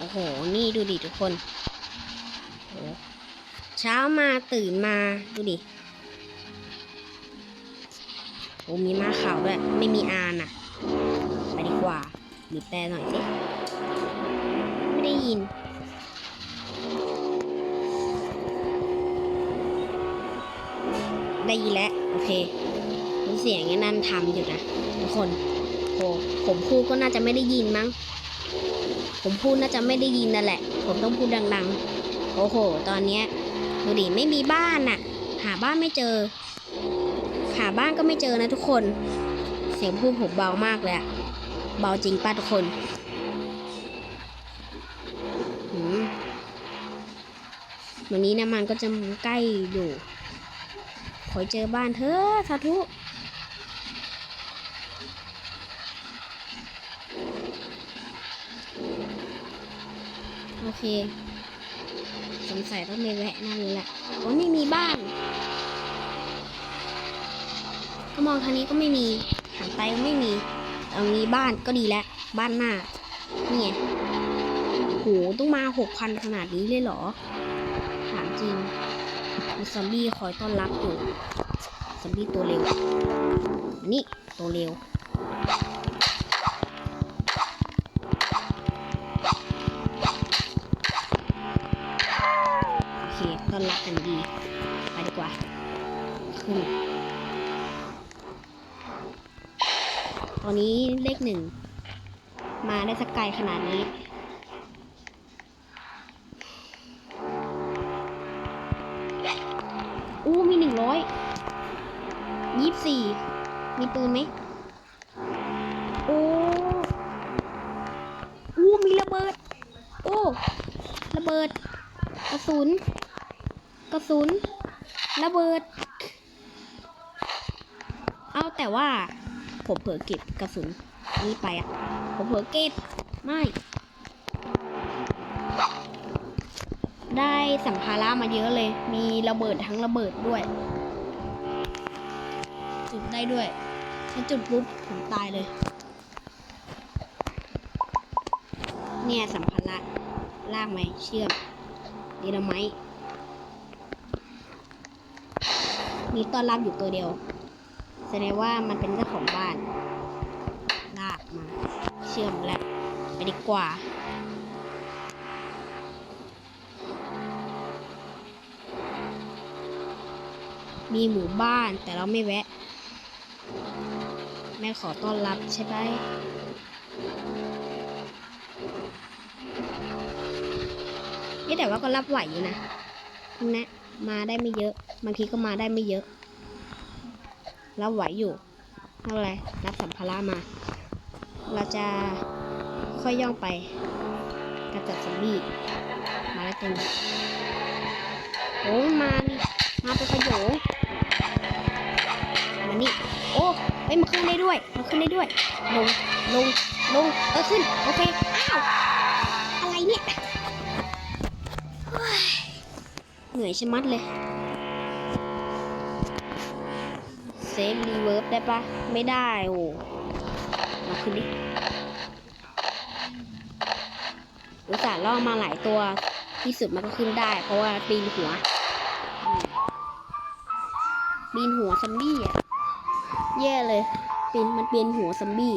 โอ้โห นี่ดูดิทุกคนโอ้เช้ามาตื่นมาดูดิโอ้มีม้าขาวด้วย ไม่มีอานอะ ไปดีกว่าบีบแต่หน่อยสิ ไม่ได้ยินได้ยินแล้วโอเคเสียงนั่นทำอยู่นะทุกคนโอ้ผมพูดก็น่าจะไม่ได้ยินมั้ง ผมพูดน่าจะไม่ได้ยินนั่นแหละ ผมต้องพูดดังๆ โอ้โห ตอนเนี้ยดูดิไม่มีบ้านน่ะ หาบ้านไม่เจอ หาบ้านก็ไม่เจอนะทุกคน เสียงพูดผมเบามากเลยอะเบาจริงป้าทุกคนวันนี้นะมันก็จะใกล้อยู่ ขอเจอบ้านเถอะสาธุ เคสงสัยต้องไปแวะนั่นแหละโอ้ไม่มีบ้าน ก็มองทางนี้ก็ไม่มีหันไปก็ไม่มีเอางี้บ้านก็ดีแล้ว บ้านหน้าเนี่ยโหต้องมาหกพันขนาดนี้เลยเหรอ ถามจริงมีซอมบี้คอยต้อนรับอยู่ซอมบี้ตัวเร็ว นี่ตัวเร็ว ที่หนึ่ง มาได้สักไกลขนาดนี้อู้มีหนึ่งร้อยยี่สี่มีปืนไหมโอ้อู้มีระเบิด โอ้ระเบิด กระสุน กระสุน ระเบิด เอาแต่ว่าผมเผลอเก็บกระสุน นี้ไปอะ ผมเผลอเก็บ ไม่ ได้สัมภาระมาเยอะเลย มีระเบิดทั้งระเบิดด้วย จุดได้ด้วย ถ้าจุดปุ๊บผมตายเลย เนี่ยสัมภาระลากไหมเชื่อมดีนาไมมีต้อนรับอยู่ตัวเดียว แสดงว่ามันเป็นเจ้าของบ้าน เชื่อมแล้วไปดีกว่า มีหมู่บ้านแต่เราไม่แวะ แม่ขอต้อนรับใช่ไหมนี่แต่ว่าก็รับไหวอยู่นะนะมาได้ไม่เยอะบางทีก็มาได้ไม่เยอะรับไหวอยู่ไม่เป็นไรรับสัมภาระมา เราจะค่อยย่องไปกระจัดซอมบี้มาแล้วจังโอ้มานี่มาเป็นขโยงมานี่โอ้เอ้ยมันขึ้นได้ด้วยมันขึ้นได้ด้วย ลงลงลงเออขึ้นโอเคอ้าวอะไรเนี่ยเหนื่อยชะมัดเลยเซฟรีเวิร์บได้ปะไม่ได้โอ้ ขึ้นดิอุตส่าห์ล่อมาหลายตัวที่สุดมันก็ขึ้นได้ เพราะว่าปีนหัวปีนหัวซัมบี้อะแย่เลยปีนมันปีนหัวซัมบี้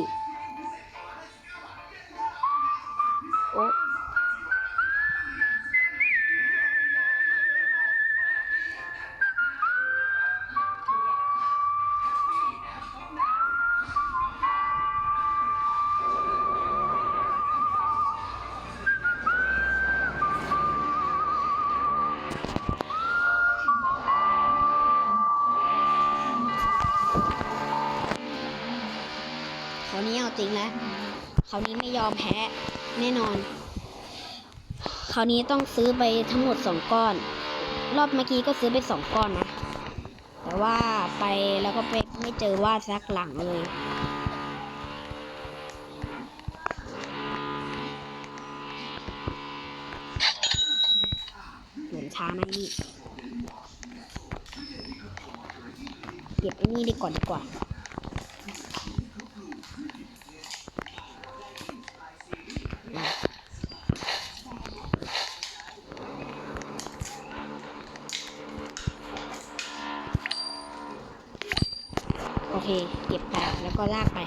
ราวนี้ไม่ยอมแพ้แน่นอน คราวนี้ต้องซื้อไปทั้งหมดสองก้อน รอบเมื่อกี้ก็ซื้อไปสองก้อนนะ แต่ว่าไปแล้วก็ไปไม่เจอว่าซักหลังเลย เหมือนช้านะนี่ เก็บไอ้นี่ดีก่อนดีกว่า เค เก็บไปแล้วก็ลากไป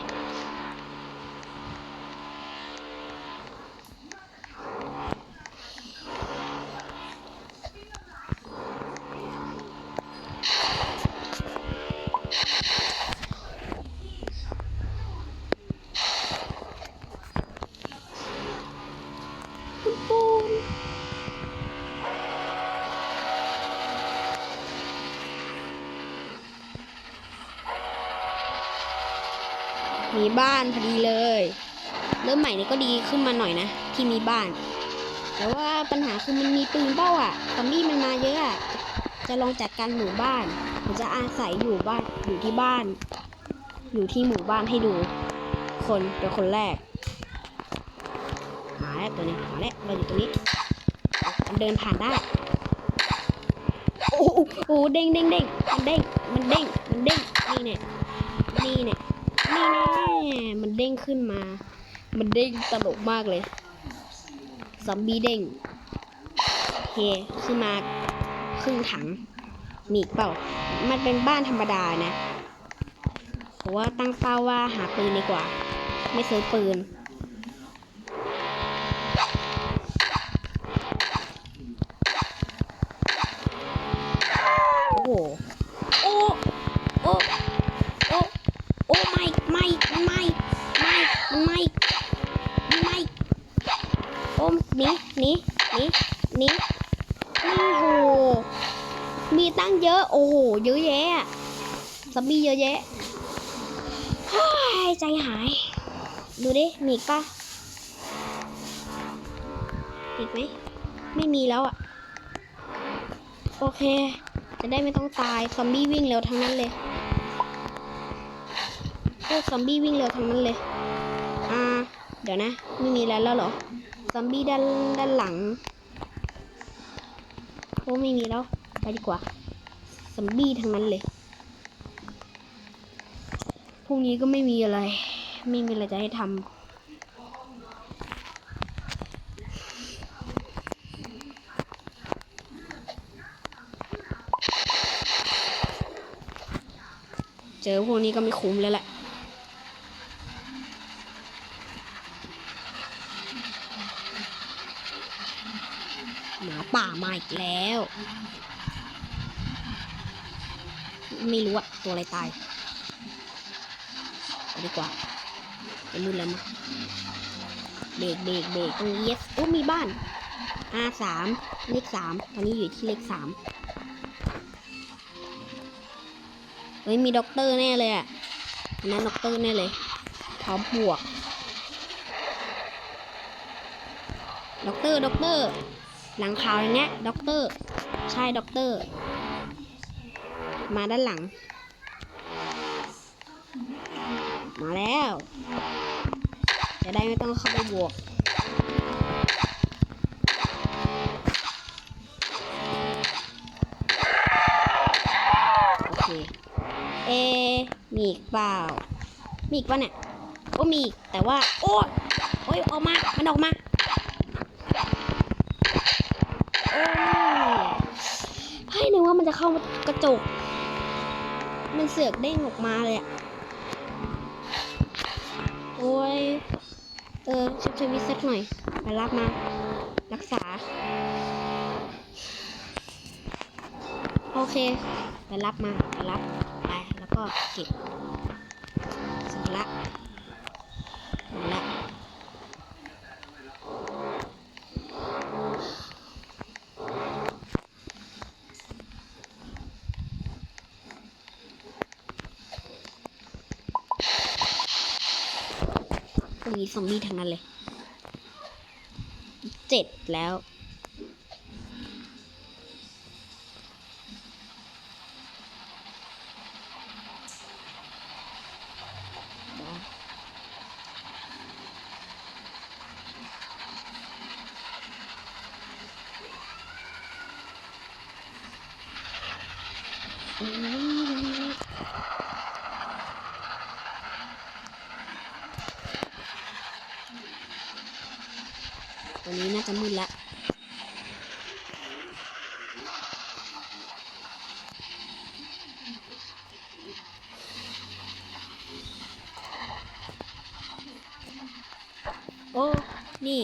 ปูน มีบ้านพอดีเลย เริ่มใหม่นี่ก็ดีขึ้นมาหน่อยนะที่มีบ้าน แต่ว่าปัญหาคือมันมีปืนเป้าอะซอมบี้มันมาเยอะอะจะลองจัดการหมู่บ้านผมจะอาศัยอยู่บ้านอยู่ที่บ้าน อยู่ที่หมู่บ้านให้ดู คนเป็นคนแรกมาแล้วตัวนี้มาแล้วเราอยู่ตรงนี้มันเดินผ่านได้โอ้โหเด้งเด้งเด้งมันเด้งมันเด้งมันเด้งนี่เนี่ยนี่เนี่ย มันเด้งขึ้นมา มันเด้งตลกมากเลยซอมบี้เด้งเค ขึ้นมาครึ่งถัง มีเปล่า มันเป็นบ้านธรรมดานะเพราะว่าตั้งเป้าว่าหาปืนดีกว่า ไม่ซื้อปืน หาย ดูดิ มีอีกปะอีกไหม ไม่มีแล้วอะโอเค จะได้ไม่ต้องตาย ซอมบี้วิ่งเร็วทั้งนั้นเลย พวกซอมบี้วิ่งเร็วทั้งนั้นเลย อ่า เดี๋ยวนะ ไม่มีแล้วแล้วหรอ ซอมบี้ด้านด้านหลัง โอ้ไม่มีแล้ว ไปดีกว่า ซอมบี้ทั้งนั้นเลย พรุ่งนี้ก็ไม่มีอะไร ไม่มีอะไรจะให้ทำ เจอพวกนี้ก็ไม่คุ้มแล้วแหละหมาป่ามาอีกแล้ว ไม่รู้อะตัวอะไรตาย ดีกว่าจะมืดแล้วมั้งเบรกเบรกเบรกตรงนี้ yes โอ้มีบ้าน R สามเลขสามตอนนี้อยู่ที่เลขสามเฮ้ยมีด็อกเตอร์แน่เลยอะนั้นด็อกเตอร์แน่เลยพร้อมบวกด็อกเตอร์ด็อกเตอร์หลังขาวอย่างเงี้ยด็อกเตอร์ใช่ด็อกเตอร์มาด้านหลัง มาแล้ว จะได้ไม่ต้องเข้าไปบวกโอเคเอมีอีกเปล่า มีอีกปะเนี่ยโอ้มีแต่ว่า โอ้โอ้ยออกมา มันออกมาโอ้ยให้นึกว่ามันจะเข้ากระจก มันเสือกเด้งออกมาเลยอะ โอ้ย เออชุบชีวิตสักหน่อย ไปรับมา รักษา โอเค ไปรับมา ไปรับ ไป แล้วก็เก็บเสร็จละหมดละ พวกนี้ ซอมบี้ทั้งนั้นเลย เจ็ดแล้ว ตอนนี้น่าจะมืดละ นี่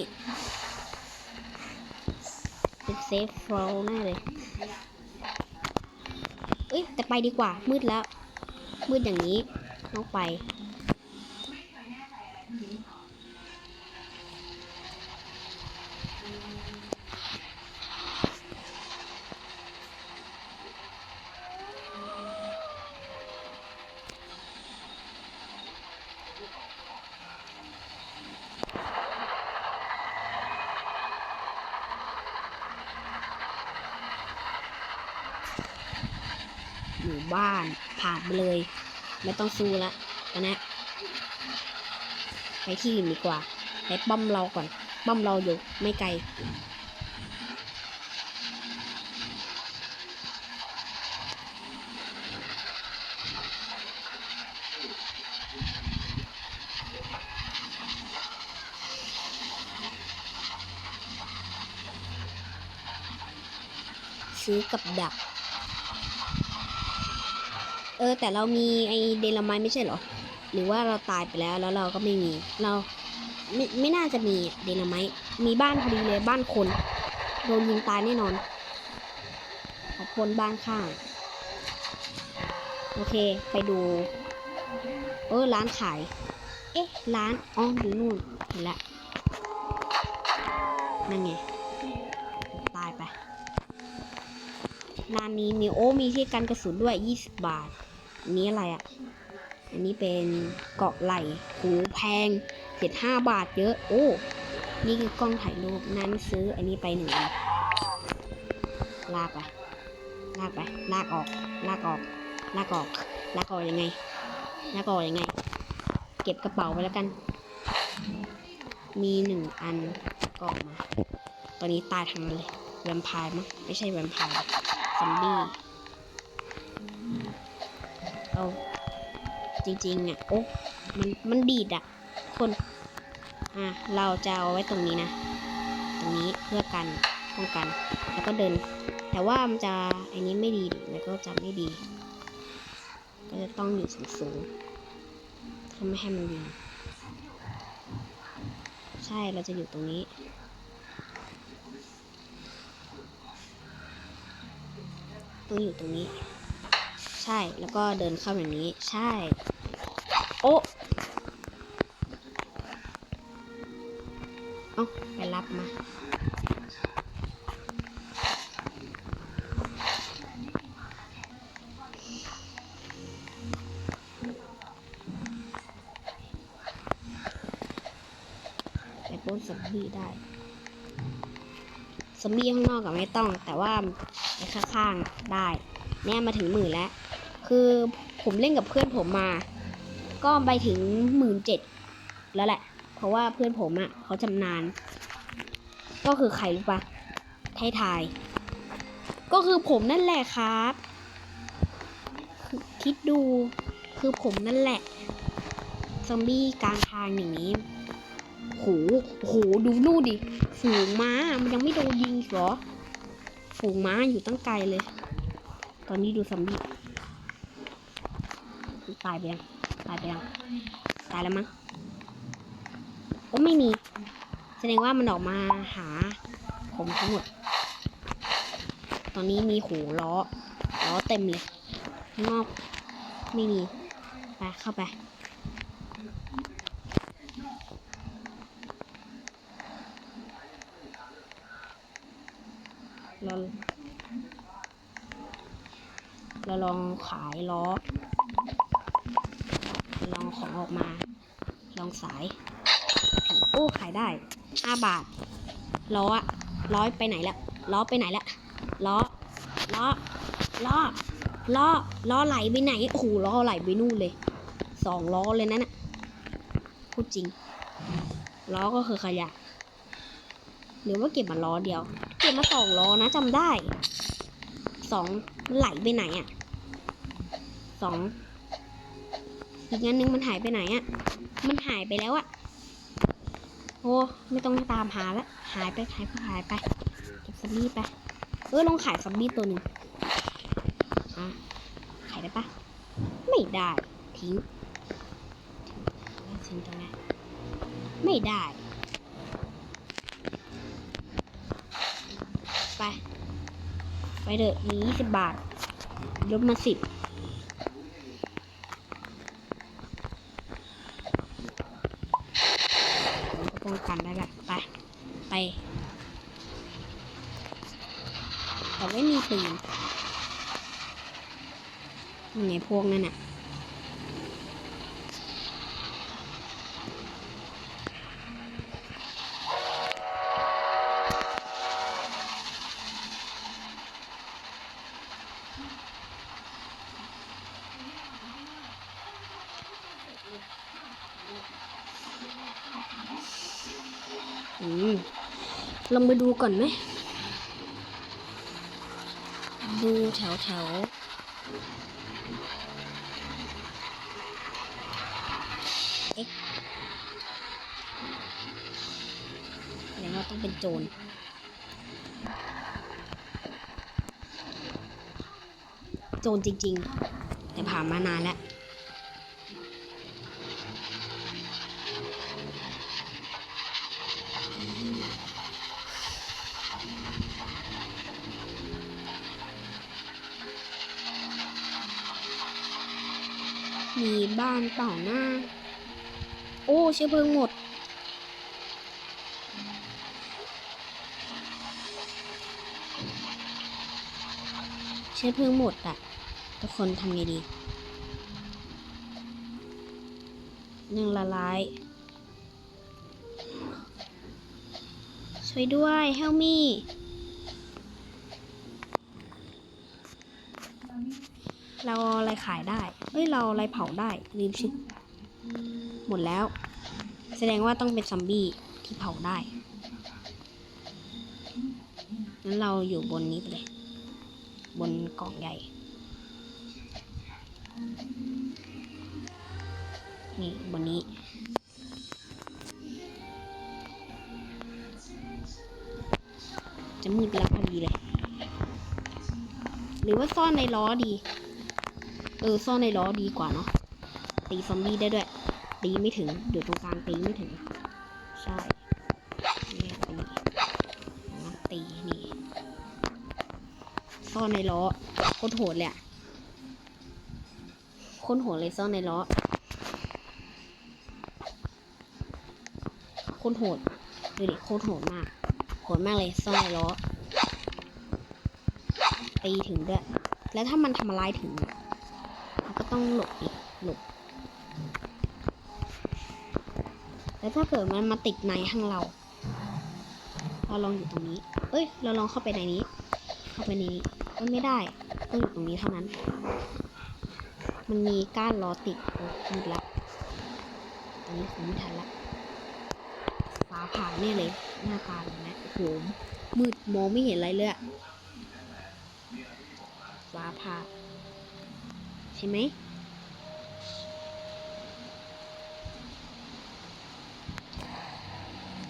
เป็นเซฟโฟลแน่เลยเอ้ยแต่ไปดีกว่ามืดแล้ว มืดอย่างนี้ต้องไป ไปเลย ไม่ต้องสู้ละนนี้ไปที่อื่นดีกว่าไปป้อมเราก่อน ป้อมเราอยู่ไม่ไกลซื้อกับดัก ออแต่เรามีไอเดลไมไม่ใช่เหรอ หรือว่าเราตายไปแล้วแล้วเราก็ไม่มี เราไม่ไม่น่าจะมีเดลไมมีบ้านพอดีเลยบ้านคนโดนยิงตายแน่นอนขอบคนบ้านข้างโอเคไปดู เออร้านขาย เอ๊ะร้านอ๋ออยู่นู่นเห็นละนั่นไงตายไปร้านนี้มีโอ้มีที่กันกระสุนด้วย 20 บาท อันนี้อะไรอะ่ะ อันนี้เป็นเกาะไหลหูแพงเจ็ดห้าบาทเยอะ โอ้ นี่คือกล้องถ่ายรูปนั้นซื้ออันนี้ไปหนึ่งอันลากไป ลากไป ลากออก ลากออก ลากออก ลากออกยังไง ลากออกยังไง เก็บกระเป๋าไปแล้วกัน มีหนึ่งอันก็ออกมา ตอนนี้ตายทั้งนั้นเลย แวมไพร์มั้ง ไม่ใช่แวมไพร์ซอมบี้ เอา จริงๆอะโอ้มันมันดีดอะ คน อะ เราจะเอาไว้ตรงนี้นะ ตรงนี้เพื่อกันป้องกัน แล้วก็เดิน แต่ว่ามันจะอันนี้ไม่ดีแล้วก็จะไม่ดี ก็จะต้องอยู่สูงๆทำไม่ให้มันดีใช่เราจะอยู่ตรงนี้ต้องอยู่ตรงนี้ ใช่ แล้วก็เดินเข้าอย่างนี้ ใช่ โอ้เอาไปรับมา ไปปล้นซอมบีได้ซอมบี้ข้างนอกกับไม่ต้อง แต่ว่าไปข้างๆได้ เนี่ยมาถึงหมื่นแล้ว คือผมเล่นกับเพื่อนผมมา ก็ไปถึงหมื่นเจ็ดแล้วแหละ เพราะว่าเพื่อนผมอะ่ะเขาจำนาน ก็คือใครรู้ปะให้ทาย ก็คือผมนั่นแหละครับคือคิดดูคือผมนั่นแหละ ซอมบี้กลางทางอย่างนี้โหโหดูนู่นดิ ฝูงม้า มันยังไม่โดนยิงหรอ ฝูงม้าอยู่ตั้งไกลเลย อนนี้ดูซอมบี้ตายไปยังตายไปยังตายแล้วมั้งโอ้ไม่มี แสดงว่ามันออกมาหาผมทั้งหมด ตอนนี้มีหูล้อล้อเต็มเลยงอกไม่มี ไปเข้าไป เราเรา ลองขายล้อ ลองของออกมา ลองสายโอ้ขายได้ห้าบาท ล้ออะล้อไปไหนละล้อไปไหนละล้อ ล้อ ล้อ ล้อ ล้อไหลไปไหน โอ้โห ล้อไหลไปนู่นเลย สองล้อเลยนั่นน่ะพูดจริง ล้อก็คือขยะ หรือว่าเก็บมาล้อเดียว เก็บมาสองล้อนะจำได้ สองไหลไปไหนอะ่ะ สองอีกอันนึงมันหายไปไหนอะ่ะ มันหายไปแล้วอะ่ะ โอ้ไม่ต้องตามหาละหายไปหายไปหายไปเก็บซัมบี้ไป เออลองขายซัมบี้ตัวหนึ่งอะขายได้ปะไม่ได้ทิ้งทิ้งตรงนี้ไม่ได้ ไป ไปเถอะมียี่สิบบาทลดมาสิบ ยังไงพวกนั่นน่ะอืมลองไปดูก่อนไหม ดูแถวแถว เป็นโจรโจรจริง ๆ แต่ผ่านมานานแล้วมีบ้านเปล่าหน้า โอ้เชื้อเพลิงหมด ชื้อเพลิงหมดอะทุกคนทำไงดีหนึ่งละลาย ช่วยด้วย help me เราอะไรขายได้เอ้ย เราอะไรเผาได้ ลืมชื่อหมดแล้ว แสดงว่าต้องเป็นซอมบี้ที่เผาได้ งั้นเราอยู่บนนี้ไปเลย กล่องใหญ่ นี่บนนี้ จะมืดแล้วพอดีเลย หรือว่าซ่อนในล้อดี เออ ซ่อนในล้อดีกว่าเนาะ ตีซอมบี้ได้ด้วย ตีไม่ถึง อยู่ตรงกลางตีไม่ถึง ใช่ ซ่อนในล้อโคตรโหดเลยอะโคตรโหดเลยซ่อนในล้อโคตรโหดดูดิโคตรโหดมาก โหดมากเลยซ่อนในล้อตีถึงด้วย แล้วถ้ามันทำอะไรถึงมันก็ต้องหลบอีกหลบแล้วถ้าเกิดมันมาติดในห้างเรา เราลองอยู่ตรงนี้ เอ้ย เราลองเข้าไปในนี้ เข้าไปในนี้ ก็ไม่ได้ต้องอยู่ตรงนี้เท่านั้น มันมีก้านล้อติดโอ้มืดละตอนนี้คงไม่ทันละฟ้าผ่าแน่เลย หน้าตาแบบนี้โอ้โหมืดมองไม่เห็นอะไรเลยอะฟ้าผ่าใช่ไหม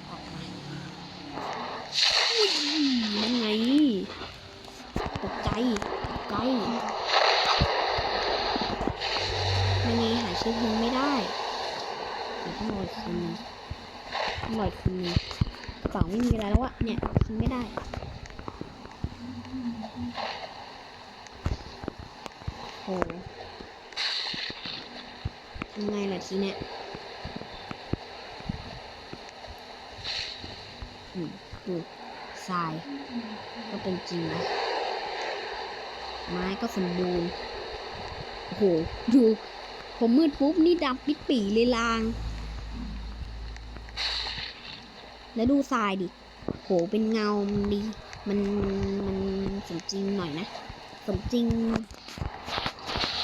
ออกมาอุ้ยนั่นไง ตกใจตกใจยังไงหาชื่อเพลงไม่ได้เดี๋ยวต้องรออีกคืนนึงต้องรออีกคืนนึงฝั่งไม่มีอะไรแล้วอะเนี่ยคิดไม่ได้ โหทำไงล่ะทีเนี้ยอืมดูทราย ก็เป็นจริงนะไม้ก็สมบูรณ์โอ้โหดูผมมืดปุ๊บ นี่ดำปิดปีเลยลาง แล้วดูทรายดิโหเป็นเงามันดี มันมันสมจริงหน่อยนะ สมจริง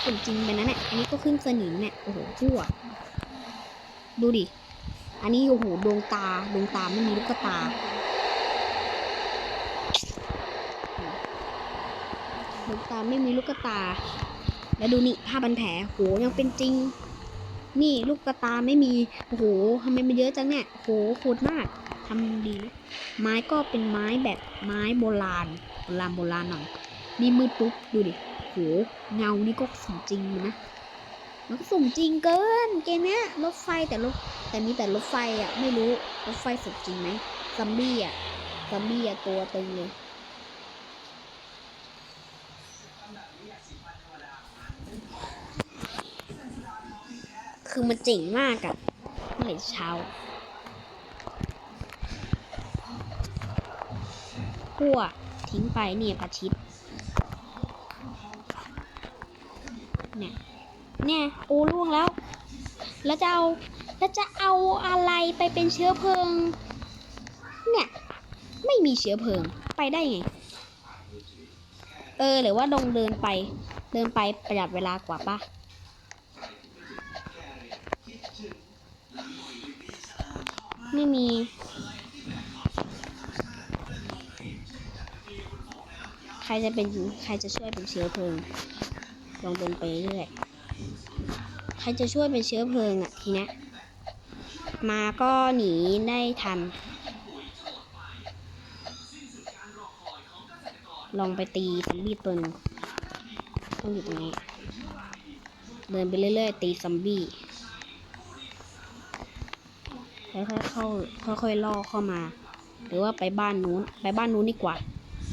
สมจริงไปนะเนี่ยอันนี้ก็ขึ้นสนิมเนี่ยโอ้โหชั่ว ดูดิ อันนี้โอ้โหดวงตาดวงตาไม่มีลูกตาดวงตาไม่มีลูกตา แล้วดูนี่ผ้าพันแผลโหยังเป็นจริง นี่ลูกตาไม่มีโอ้โหทำไมมันเยอะจังเนี่ยโหโหดมากทำดีนะไม้ก็เป็นไม้แบบไม้โบราณโบราณโบราณหน่อย นี่มืดปุ๊บดูดิโหเงานี่ก็สมจริงนะมันก็สมจริงเกินเกมเนี้ยรถไฟแต่รถแต่มีแต่รถไฟอะไม่รู้รถไฟสมจริงไหมซัมบี้อะซัมบี้อะตัวเต็งเลยคือมันเจ๋งมากอะเมื่อเช้ากลัวทิ้งไปเนี่ยประชิด เนี่ย เนี่ยโอ้ล่วงแล้ว แล้วจะเอา แล้วจะเอาอะไรไปเป็นเชื้อเพลิง เนี่ย ไม่มีเชื้อเพลิง ไปได้ไง เออ หรือว่าลงเดินไป เดินไปประหยัดเวลากว่าปะไม่มี ใครจะเป็น ใครจะช่วยเป็นเชื้อเพลิง ลองเดินไปเรื่อยใครจะช่วยเป็นเชื้อเพลิงอะทีเนี้ยมาก็หนีได้ทัน ลองไปตีซอมบี้ตัวนึงต้องอยู่ตรงนี้ เดินไปเรื่อยๆ ตีซอมบี้ค่อยๆเข้าค่อยๆล่อเข้ามา หรือว่าไปบ้านนู้น ไปบ้านนู้นดีกว่า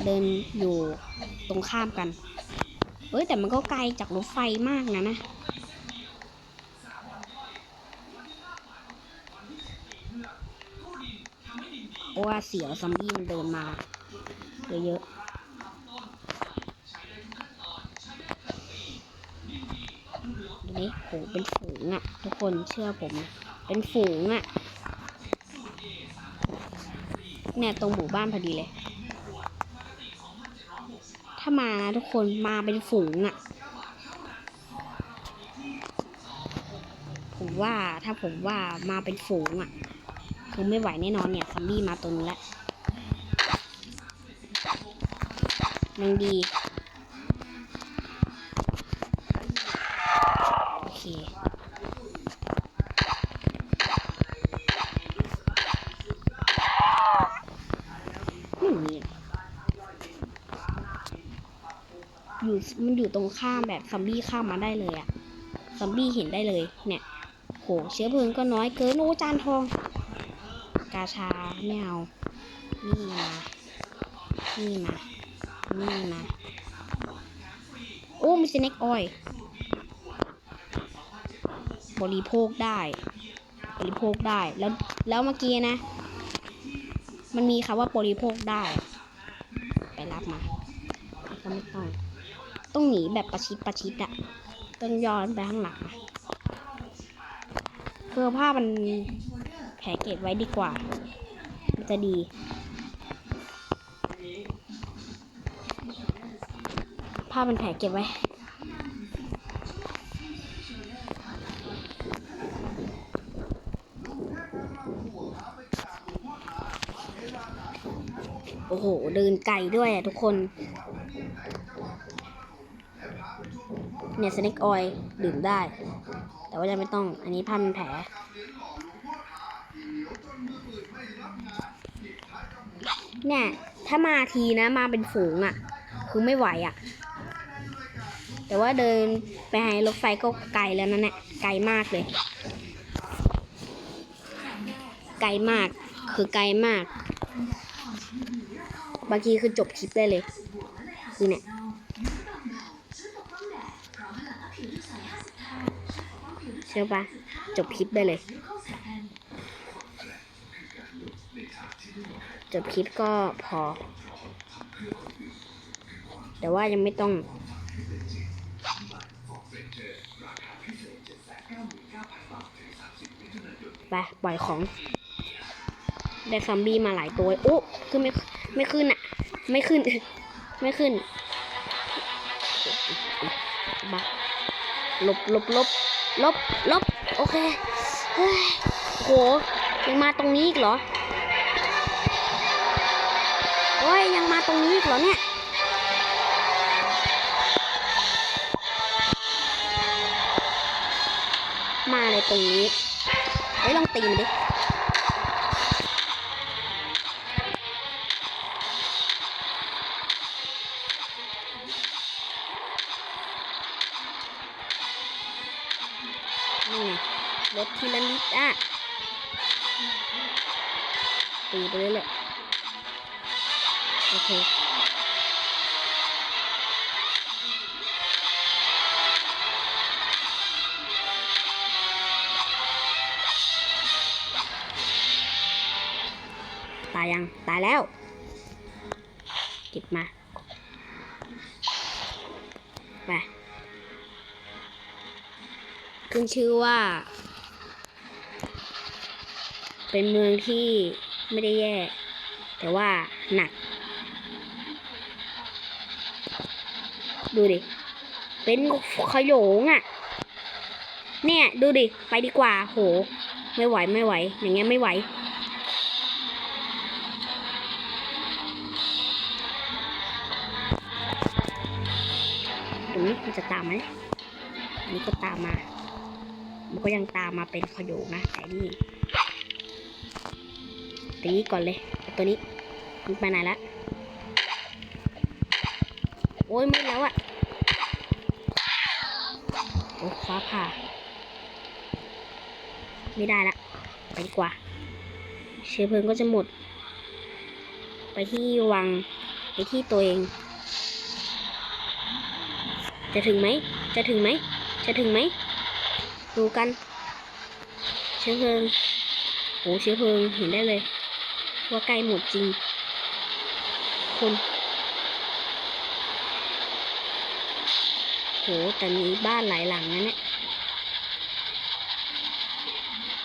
เดินอยู่ตรงข้ามกัน เฮ้ยแต่มันก็ไกลจากรถไฟมากนะนะเพราะว่าเสียวซอมบี้มันเดินมาเยอะๆดูนี่โหเป็นฝูงอะทุกคนเชื่อผม เป็นฝูงอะเนี่ยตรงหมู่บ้านพอดีเลย มานะทุกคนมาเป็นฝูงอะผมว่าถ้าผมว่ามาเป็นฝูงอะคือไม่ไหวแน่นอนเนี่ยซอมบี้มาตัวนี้แล้วยังดี โอเค ไม่มีอะ อยู่มันอยู่ตรงข้ามแบบซอมบี้ข้ามมาได้เลยอะซอมบี้เห็นได้เลย เนี่ย โหเชื้อเพลิงก็น้อยเกินโอ้จานทอง กาชาไม่เอา นี่มา นี่มา นี่มา โอ้มีสเน็กออย บริโภคได้ บริโภคได้ แล้ว แล้วเมื่อกี้นะ มันมีคำว่าบริโภคได้ ไปรับมาก็ไม่ต้อง ต้อง หนีแบบประชิดประชิดอะต้องย้อนไปข้างหลังเพื่อผ้ามันแผลเก็บไว้ดีกว่า มันจะดีผ้ามันแผลเก็บไว้โอ้โห เดินไกลด้วยอะทุกคน เนี่ยสเน็กออยดื่มได้ แต่ว่าจะไม่ต้องอันนี้พันแผลเนี่ยถ้ามาทีนะมาเป็นฝูงอะ่ะ คือไม่ไหวอะ่ะ แต่ว่าเดินไปใหารถไฟก็ไกลแล้วนะเนี่ยไกลมากเลย ไกลมากคือไกลมาก บางทีคือจบคลิปได้เลยคือเนี่ย ชื่อปะจบคลิปได้เลย จบคลิปก็พอ แต่ว่ายังไม่ต้องไปปล่อยของ ได้ซอมบี้มาหลายตัวโอ้ขึ้นไม่ไม่ขึ้นอะไม่ขึ้น ไม่ขึ้นบะลบลบลบ ลบ ลบ โอเคเฮ้ยโห ยังมาตรงนี้อีกเหรอ โอ้ย ยังมาตรงนี้อีกเหรอเนี่ยมาเลยตรงนี้เฮ้ยลองตีมันดิ นี่รถทีละนิดอะตีไปเรื่อยโอเคตายยัง ตายแล้ว เก็บมา ขึ้นชื่อว่า เป็นเมืองที่ไม่ได้แย่ แต่ว่าหนัก ดูดิ เป็นขโยงอะ่ะ เนี่ย ดูดิ ไปดีกว่า โห ไม่ไหวไม่ไหว อย่างเงี้ยไม่ไหวตรงนี้มันจะตามไหมนนี้ก็ตามมา มันก็ยังตามมาเป็นขโยงนะแต่นี่ตีก่อนเลย ตัวนี้มันไปไหนละโอ้ยมืดแล้วอะโอ้ฟ้าผ่า ไม่ได้ละไปดีกว่า เชื้อเพลิงก็จะหมด ไปที่วัง ไปที่ตัวเอง จะถึงไหม จะถึงไหม จะถึงไหม ดูกันเชื้อเพลิงโอ้เชื้อเพลิงเห็นได้เลย ว่าใกล้หมดจริง คนโหแต่มีบ้านหลายหลังนะเนี่ย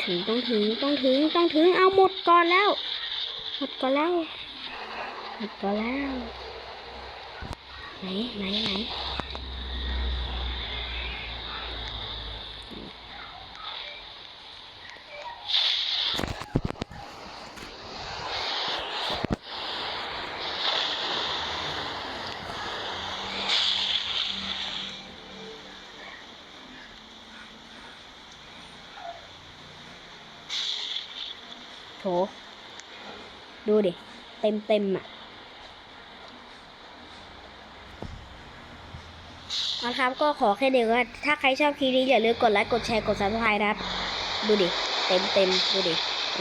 ถึงต้องถึงต้องถึงต้องถึงเอาหมดก่อนแล้ว หมดก่อนแล้วหมดก่อนแล้วไหนไหนไหน โถ ดูดิ เต็มเต็มอะนะครับก็ขอแค่เดียวว่าถ้าใครชอบคลิปนี้อย่าลืมกดไลค์กดแชร์กดซับสไครต์นะครับ ดูดิ เต็มเต็มดูดิโห